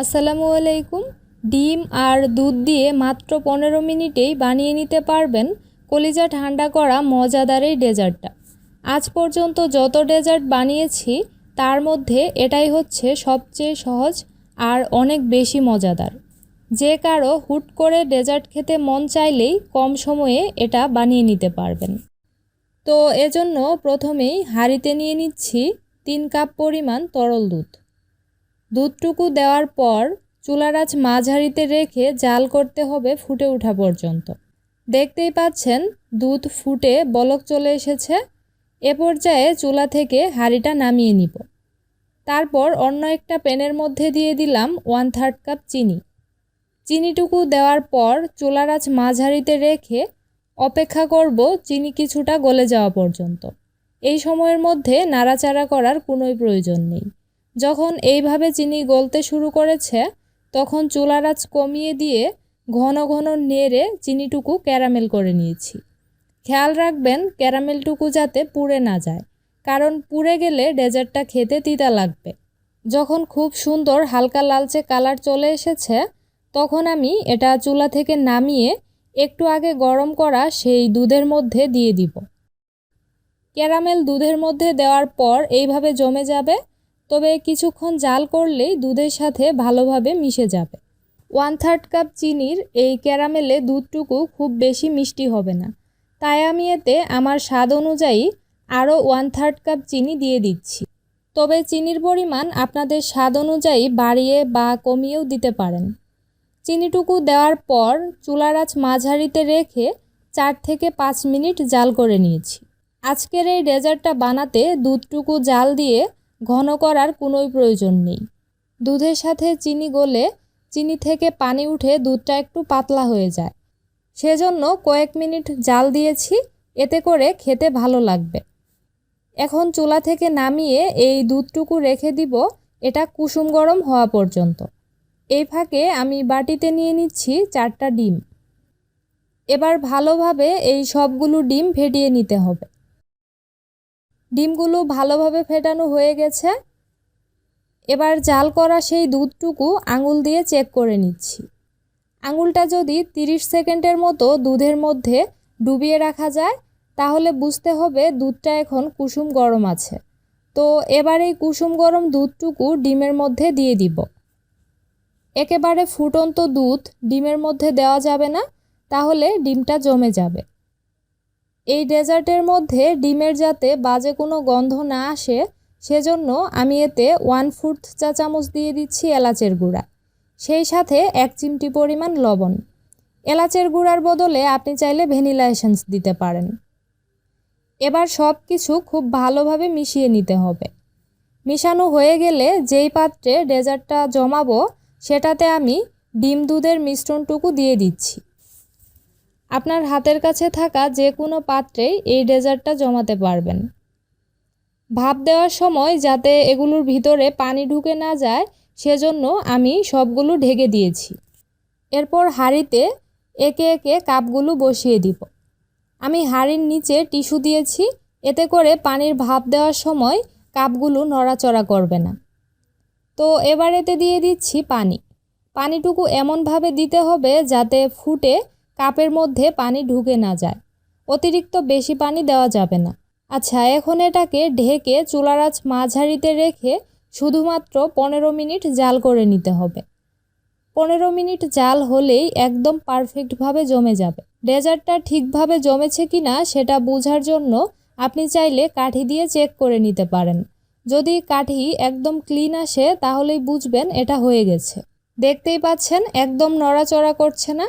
আসসালামু আলাইকুম। ডিম আর দুধ দিয়ে মাত্র পনেরো মিনিটেই বানিয়ে নিতে পারবেন কলিজা ঠান্ডা করা মজাদার এই ডেজার্টটা। আজ পর্যন্ত যত ডেজার্ট বানিয়েছি, তার মধ্যে এটাই হচ্ছে সবচেয়ে সহজ আর অনেক বেশি মজাদার। যে কারও হুট করে ডেজার্ট খেতে মন চাইলেই কম সময়ে এটা বানিয়ে নিতে পারবেন। তো এজন্য প্রথমেই হাঁড়িতে নিয়ে নিচ্ছি তিন কাপ পরিমাণ তরল দুধ। দুধটুকু দেওয়ার পর চুলার আঁচ মাঝারিতে রেখে জাল করতে হবে ফুটে ওঠা পর্যন্ত। দেখতেই পাচ্ছেন দুধ ফুটে বলক চলে এসেছে। এ পর্যায়ে চুলা থেকে হাঁড়িটা নামিয়ে নিব। তারপর অন্য একটা প্যানের মধ্যে দিয়ে দিলাম ওয়ান থার্ড কাপ চিনি। চিনিটুকু দেওয়ার পর চুলার আঁচ মাঝারিতে রেখে অপেক্ষা করব চিনি কিছুটা গলে যাওয়া পর্যন্ত। এই সময়ের মধ্যে নাড়াচাড়া করার কোনোই প্রয়োজন নেই। যখন এইভাবে চিনি গলতে শুরু করেছে, তখন চুলার আঁচ কমিয়ে দিয়ে ঘন ঘন নেড়ে চিনিটুকু ক্যারামেল করে নিয়েছি। খেয়াল রাখবেন, ক্যারামেলটুকু যাতে পুড়ে না যায়, কারণ পুড়ে গেলে ডেজার্টটা খেতে তিতা লাগবে। যখন খুব সুন্দর হালকা লালচে কালার চলে এসেছে, তখন আমি এটা চুলা থেকে নামিয়ে একটু আগে গরম করা সেই দুধের মধ্যে দিয়ে দিব। ক্যারামেল দুধের মধ্যে দেওয়ার পর এইভাবে জমে যাবে তবে কিছুক্ষণ জাল করলেই দুধের সাথে ভালোভাবে মিশে যাবে। ওয়ান থার্ড কাপ চিনির এই ক্যারামেলে দুধটুকু খুব বেশি মিষ্টি হবে না। তাই আমি এতে আমার স্বাদ অনুযায়ী আরও ওয়ান থার্ড কাপ চিনি দিয়ে দিচ্ছি। তবে চিনির পরিমাণ আপনাদের স্বাদ অনুযায়ী বাড়িয়ে বা কমিয়েও দিতে পারেন। চিনিটুকু দেওয়ার পর চুলার মাঝারিতে রেখে চার থেকে পাঁচ মিনিট জাল করে নিয়েছি। আজকের এই ডেজার্টটা বানাতে দুধটুকু জাল দিয়ে ঘন করার কোনোই প্রয়োজন নেই। দুধের সাথে চিনি গলে চিনি থেকে পানি উঠে দুধটা একটু পাতলা হয়ে যায়। সেজন্য কয়েক মিনিট জাল দিয়েছি, এতে করে খেতে ভালো লাগবে। এখন চুলা থেকে নামিয়ে এই দুধটুকু রেখে দিব, এটা কুসুম গরম হওয়া পর্যন্ত। এই ফাঁকে আমি বাটিতে নিয়ে নিচ্ছি চারটা ডিম। এবার ভালোভাবে এই সবগুলো ডিম ফেটিয়ে নিতে হবে। ডিমগুলো ভালোভাবে ফেটানো হয়ে গেছে। এবার জাল করা সেই দুধটুকু আঙুল দিয়ে চেক করে নিচ্ছি। আঙুলটা যদি 30 সেকেন্ডের মতো দুধের মধ্যে ডুবিয়ে রাখা যায়, তাহলে বুঝতে হবে দুধটা এখন কুসুম গরম আছে। তো এবার এই কুসুম গরম দুধটুকু ডিমের মধ্যে দিয়ে দিব। একেবারে ফুটন্ত দুধ ডিমের মধ্যে দেওয়া যাবে না, তাহলে ডিমটা জমে যাবে। এই ডেজার্টের মধ্যে ডিমের যাতে বাজে কোনো গন্ধ না আসে, সেজন্য আমি এতে ওয়ান ফুট চা চামচ দিয়ে দিচ্ছি এলাচের গুঁড়া। সেই সাথে এক চিমটি পরিমাণ লবণ। এলাচের গুঁড়ার বদলে আপনি চাইলে ভ্যানিলা এসেন্স দিতে পারেন। এবার সব কিছু খুব ভালোভাবে মিশিয়ে নিতে হবে। মিশানো হয়ে গেলে যেই পাত্রে ডেজার্টটা জমাবো, সেটাতে আমি ডিম দুধের মিশ্রণটুকু দিয়ে দিচ্ছি। আপনার হাতের কাছে থাকা যে কোনো পাত্রেই এই ডেজার্টটা জমাতে পারবেন। ভাপ দেওয়ার সময় যাতে এগুলোর ভিতরে পানি ঢুকে না যায়, সেজন্য আমি সবগুলো ঢেকে দিয়েছি। এরপর হাঁড়িতে একে একে কাপগুলো বসিয়ে দিব। আমি হাঁড়ির নিচে টিস্যু দিয়েছি, এতে করে পানির ভাপ দেওয়ার সময় কাপগুলো নড়াচড়া করবে না। তো এবার এতে দিয়ে দিচ্ছি পানি। পানিটুকু এমনভাবে দিতে হবে যাতে ফুটে কাপের মধ্যে পানি ঢুকে না যায়। অতিরিক্ত বেশি পানি দেওয়া যাবে না। আচ্ছা এখন এটাকে ঢেকে চুলার আঁচ মাঝারিতে রেখে শুধুমাত্র পনেরো মিনিট জাল করে নিতে হবে। পনেরো মিনিট জাল হলেই একদম পারফেক্টভাবে জমে যাবে। ডেজার্টটা ঠিকভাবে জমেছে কি না সেটা বোঝার জন্য আপনি চাইলে কাঠি দিয়ে চেক করে নিতে পারেন। যদি কাঠি একদম ক্লিন আসে, তাহলেই বুঝবেন এটা হয়ে গেছে। দেখতেই পাচ্ছেন, একদম নড়াচড়া করছে না।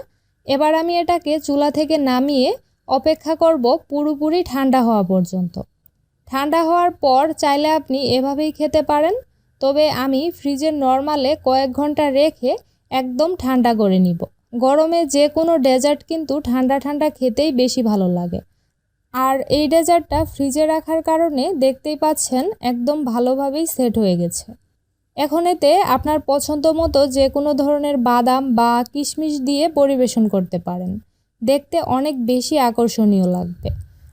এবার আমি এটাকে চুলা থেকে নামিয়ে অপেক্ষা করব পুরোপুরি ঠান্ডা হওয়া পর্যন্ত। ঠান্ডা হওয়ার পর চাইলে আপনি এভাবেই খেতে পারেন, তবে আমি ফ্রিজের নর্মালে কয়েক ঘণ্টা রেখে একদম ঠান্ডা করে নিব। গরমে যে কোনো ডেজার্ট কিন্তু ঠান্ডা ঠান্ডা খেতেই বেশি ভালো লাগে। আর এই ডেজার্টটা ফ্রিজে রাখার কারণে দেখতেই পাচ্ছেন একদম ভালোভাবেই সেট হয়ে গেছে। এখন এতে আপনার পছন্দ মতো যে কোনো ধরনের বাদাম বা কিশমিশ দিয়ে পরিবেশন করতে পারেন। দেখতে অনেক বেশি আকর্ষণীয় লাগবে।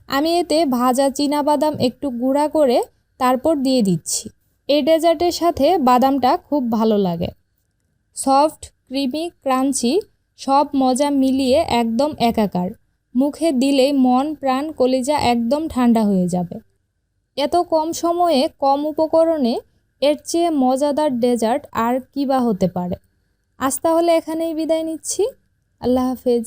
আমি এতে ভাজা চীনা বাদাম একটু গুঁড়া করে তারপর দিয়ে দিচ্ছি। এই ডেজার্টের সাথে বাদামটা খুব ভালো লাগে। সফট, ক্রিমি, ক্রাঞ্চি সব মজা মিলিয়ে একদম একাকার। মুখে দিলেই মন, প্রাণ, কলিজা একদম ঠান্ডা হয়ে যাবে। এত কম সময়ে কম উপকরণে এর চেয়ে মজাদার ডেজার্ট আর কী বা হতে পারে? আজ তাহলে এখানেই বিদায় নিচ্ছি। আল্লাহ হাফেজ।